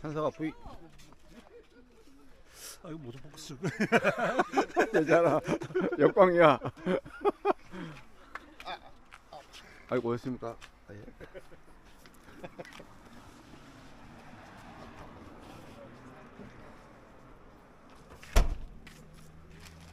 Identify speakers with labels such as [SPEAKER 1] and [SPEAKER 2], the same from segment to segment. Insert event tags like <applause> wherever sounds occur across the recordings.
[SPEAKER 1] 찬서가 V
[SPEAKER 2] 아 이거 모두 복수.
[SPEAKER 1] 되잖아 <laughs> 역광이야 아이고 오셨습니까 아, 예.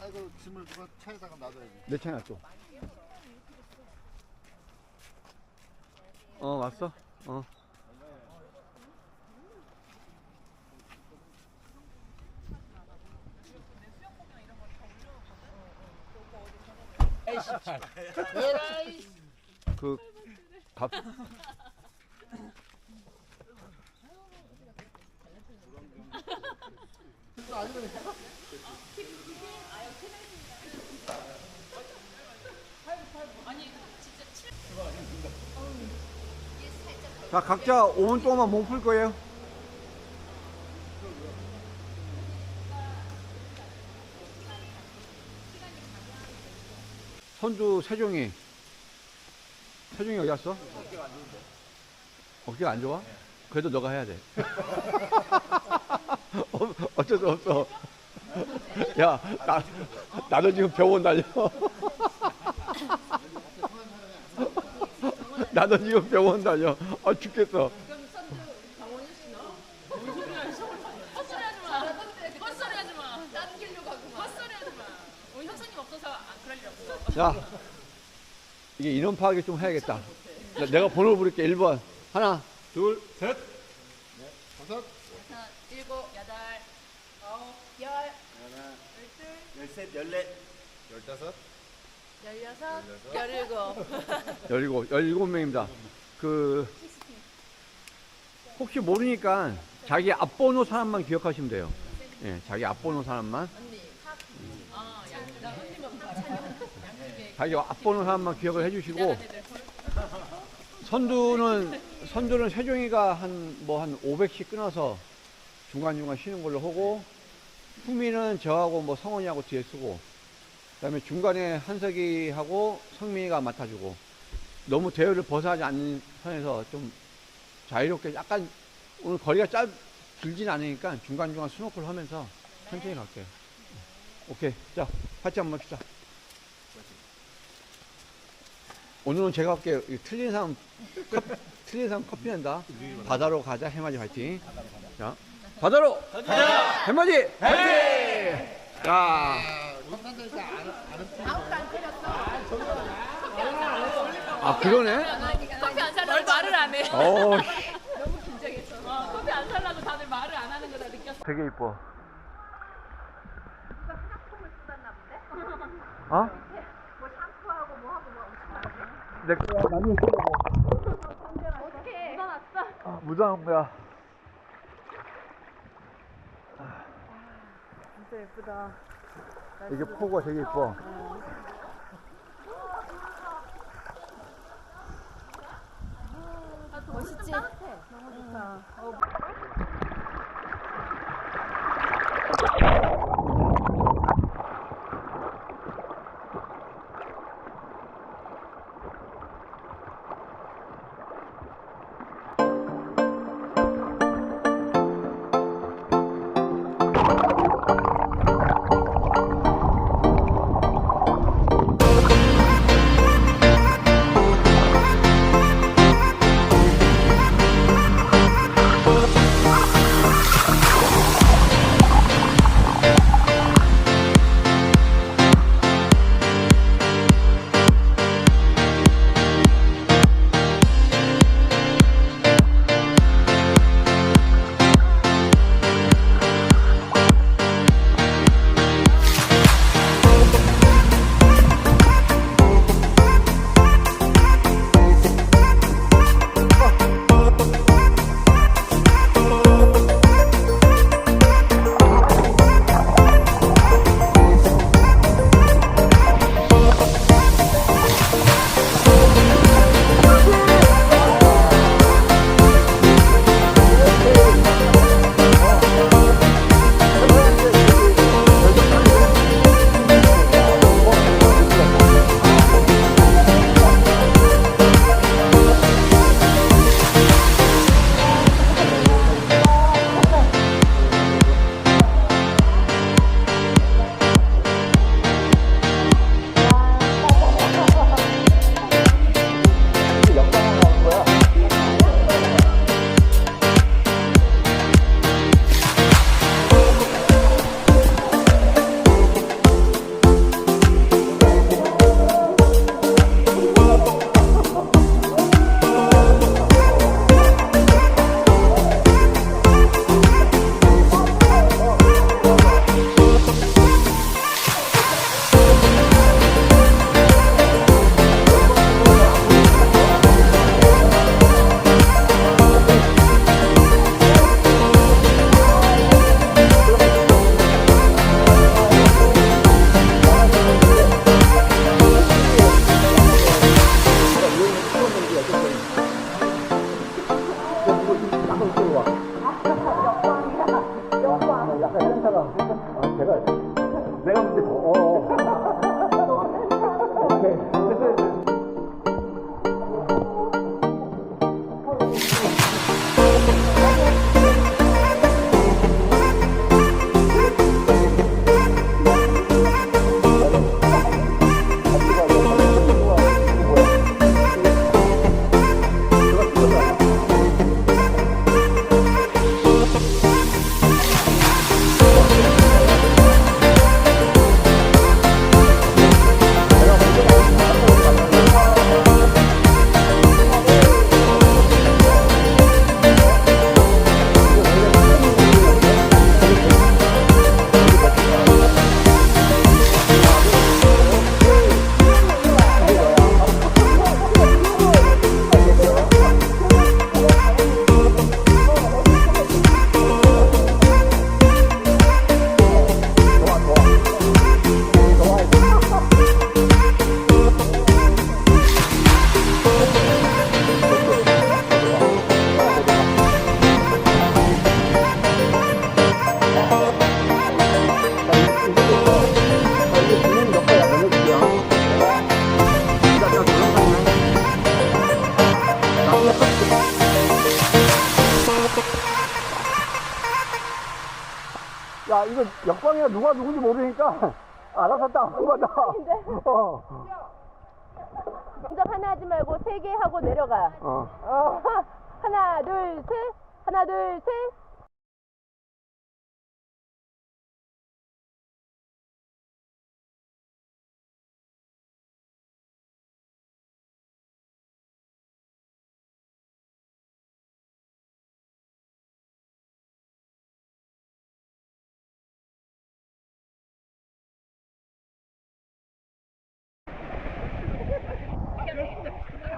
[SPEAKER 3] 아이고 짐을 누가 차에다가 놔둬야지.
[SPEAKER 1] 내 차냐 또? 어 왔어? 어 그, 밥, 자, 각자 5분 동안만 몸풀 거예요. 선두 세종이. 세종이 어디 갔어? 어깨가 안 좋아? 그래도 너가 해야 돼. <laughs> 어, 어쩔 수 없어. 야, 나, 나도 지금 병원 달려. <laughs> 나도 지금 병원 다녀. 아 죽겠어.
[SPEAKER 4] 헛소리하지 마. 헛소리하지 마. 딴길로 가고 헛소리하지 마. 우리 형수님 없어서 안 그럴
[SPEAKER 1] 자, 이게 인원 파악이 좀 해야겠다. 나- 내가 번호 부를게. 1번. 하나, 둘, 셋.
[SPEAKER 3] 다섯,
[SPEAKER 4] 하나, 일곱, 여덟, 아홉, 열, 열둘,
[SPEAKER 2] 열셋 열넷
[SPEAKER 3] 열다섯,
[SPEAKER 4] 열여섯, 열일곱.
[SPEAKER 1] 17, 17명입니다. 그, 혹시 모르니까 자기 앞번호 사람만 기억하시면 돼요. 예, 자기 앞번호 사람만.
[SPEAKER 4] 어, 양, 나 형님은 양쪽에
[SPEAKER 1] 자기 앞번호 사람만 기억을 해주시고, 선두는, 선두는 세종이가 한, 뭐 한 500씩 끊어서 중간중간 쉬는 걸로 하고, 후미는 저하고 뭐 성원이하고 뒤에 쓰고, 그 다음에 중간에 한석이하고 성민이가 맡아주고, 너무 대열을 벗어나지 않는 선에서 좀 자유롭게 약간 오늘 거리가 짧, 길진 않으니까 중간중간 스노클 하면서 천천히 갈게요. 오케이. 자, 같이 한번 합시다. 오늘은 제가 할게요. 이 틀린 사람, 컵, 틀린 사람 커피 낸다. 바다로 가자. 해맞이 화이팅. 자, 바다로 가자. 해맞이 화이팅! 자.
[SPEAKER 3] 아,
[SPEAKER 1] 그러네?
[SPEAKER 4] 커피 안 살라고 말을 안 해.
[SPEAKER 1] 씨.
[SPEAKER 4] 너무 긴장했어. 어, 커피 안 살라고 다들 말을 안 하는 거다 느꼈어.
[SPEAKER 1] 되게 이뻐. 어? 내 거야, 나중에 쓰려고.
[SPEAKER 4] 어떻게? 묻어놨어?
[SPEAKER 1] 아, 무장한 거야.
[SPEAKER 4] 진짜 예쁘다.
[SPEAKER 1] 이게 포가 되게 이뻐.
[SPEAKER 4] 멋있지? 너무 좋다.
[SPEAKER 1] 내 이거 역광이야 누가 누군지 모르니까 <laughs> 알아서 딱한 거다. <laughs> 어.
[SPEAKER 2] 먼저 하나 하지 말고 세 개 하고 내려가.
[SPEAKER 1] 어.
[SPEAKER 2] 어, <laughs> 하나, 둘, 셋. 하나, 둘, 셋.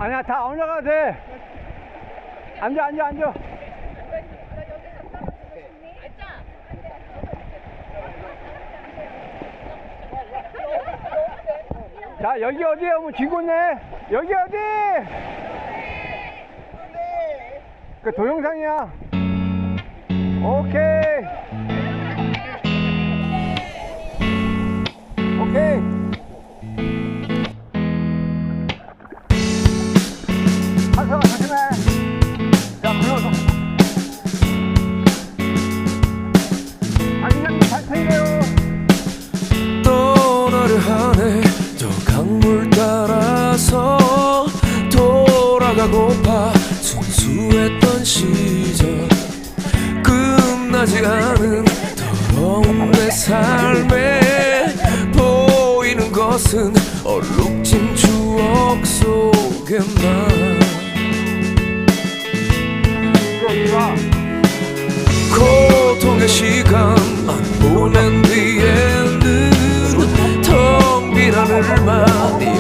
[SPEAKER 1] 아니야, 다 올라가도 돼. 앉아, 앉아, 앉아. 자, 여기 어디야? 뭐 지구네? 여기 어디? 그 동영상이야. 오케이. 오케이.
[SPEAKER 5] 떠나려 하네. 저 강물 따라서 돌아가고파 순수했던 시절. 끝나지 않은 더러운 내 삶에 보이는 것은 얼룩진 추억 속에만 고통의 시간만 보낸 뒤에는 텅빈 하늘만이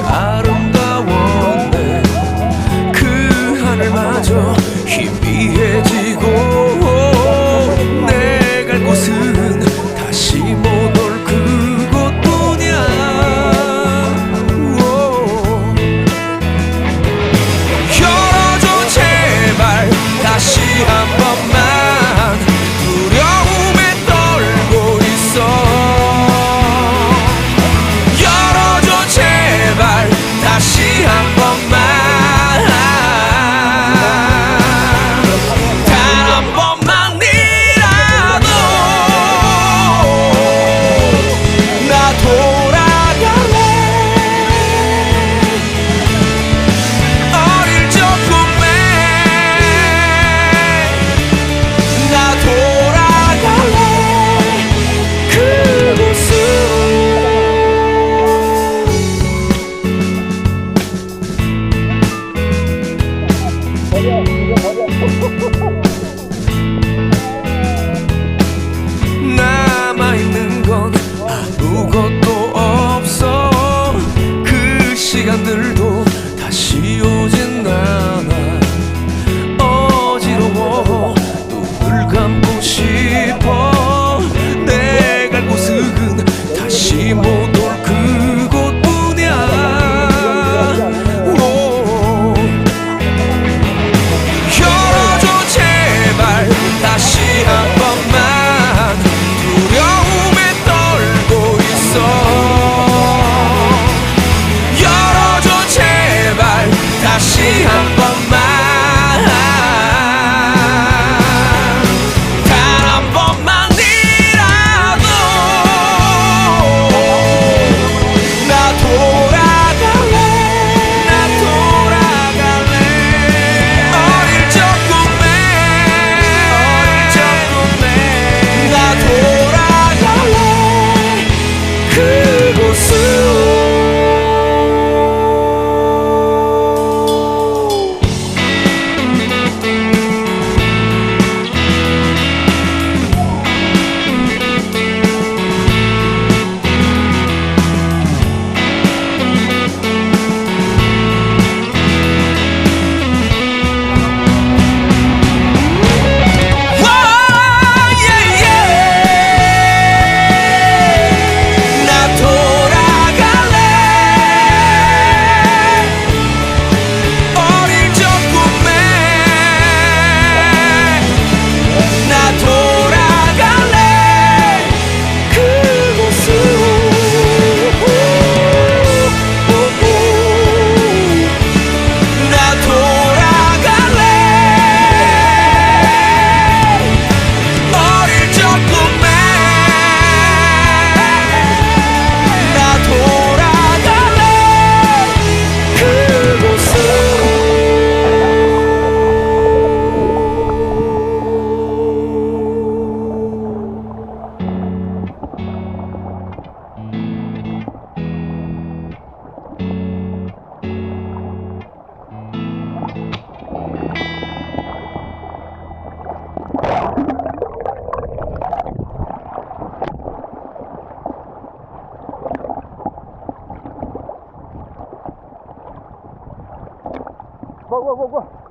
[SPEAKER 1] 고고고고.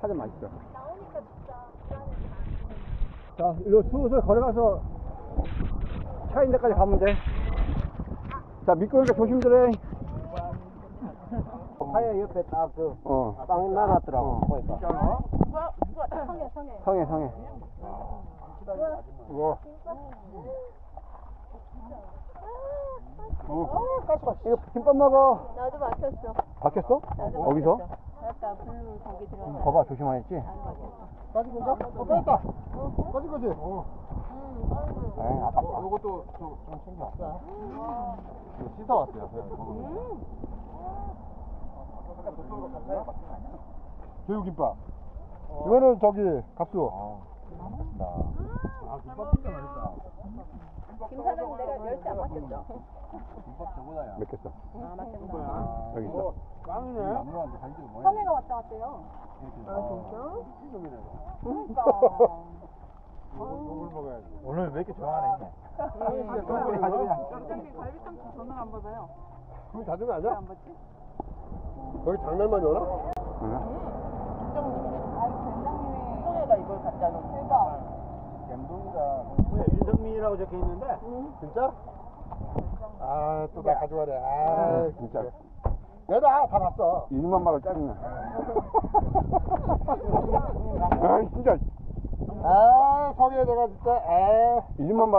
[SPEAKER 1] 파전 맛있어. 자, 일로 슬슬 걸어가서 차 있는 데까지 가면 돼. 자, 미끄러니까 조심들 해. <laughs>
[SPEAKER 6] 하야 옆에 딱그
[SPEAKER 1] 어.
[SPEAKER 6] 빵 나놨더라고 보니까
[SPEAKER 2] 누가 누가 성해 성해.
[SPEAKER 1] 성해, 성해. 이거. 어. 이거 김밥 먹어.
[SPEAKER 2] 나도 막혔어.
[SPEAKER 1] 바뀌었어?
[SPEAKER 2] 나도
[SPEAKER 1] 어디서?
[SPEAKER 2] 막혔어. 아까 블루 거기 들어가.
[SPEAKER 1] 봐봐, 조심하겠지?
[SPEAKER 3] 빠진 건가? 어, 빠졌다. 빠진 거지? 어.
[SPEAKER 1] 에이, 아빠.
[SPEAKER 6] 요것도 좀, 좀 챙겨 이거 씻어왔어요 그냥
[SPEAKER 3] 제육김밥. 이거는 저기 갑수.
[SPEAKER 2] 김 사장 내가 열쇠 안 맡겼죠?
[SPEAKER 6] 김밥 저거다야
[SPEAKER 1] 몇개 써?
[SPEAKER 2] 아 맡겼다.
[SPEAKER 1] 여기 있어.
[SPEAKER 6] 빵이네 나무한테 갈지 뭐야
[SPEAKER 2] 성해가 왔다 갔대요. 그러니까. <laughs>
[SPEAKER 3] 물 먹어야지.
[SPEAKER 6] 오늘 왜 이렇게 좋아하네
[SPEAKER 3] 충분히 가져가냐?
[SPEAKER 2] 갈비탕 전화 안 받아요.
[SPEAKER 3] 그럼 가져가 아니야? 거기 장난만 오나?
[SPEAKER 2] 성해가 이걸 갖다 놓은 대박.
[SPEAKER 6] 갬동이가 윤성민이라고 적혀 있는데
[SPEAKER 3] 진짜? 아, 또 나 가져가래. 아,
[SPEAKER 1] 진짜.
[SPEAKER 3] 내가 다 봤어.
[SPEAKER 1] 이름만 봐도 짜증나. <laughs> 아, 진짜.
[SPEAKER 3] 아, 성에 내가 진짜, 아.
[SPEAKER 1] 이름만 봐.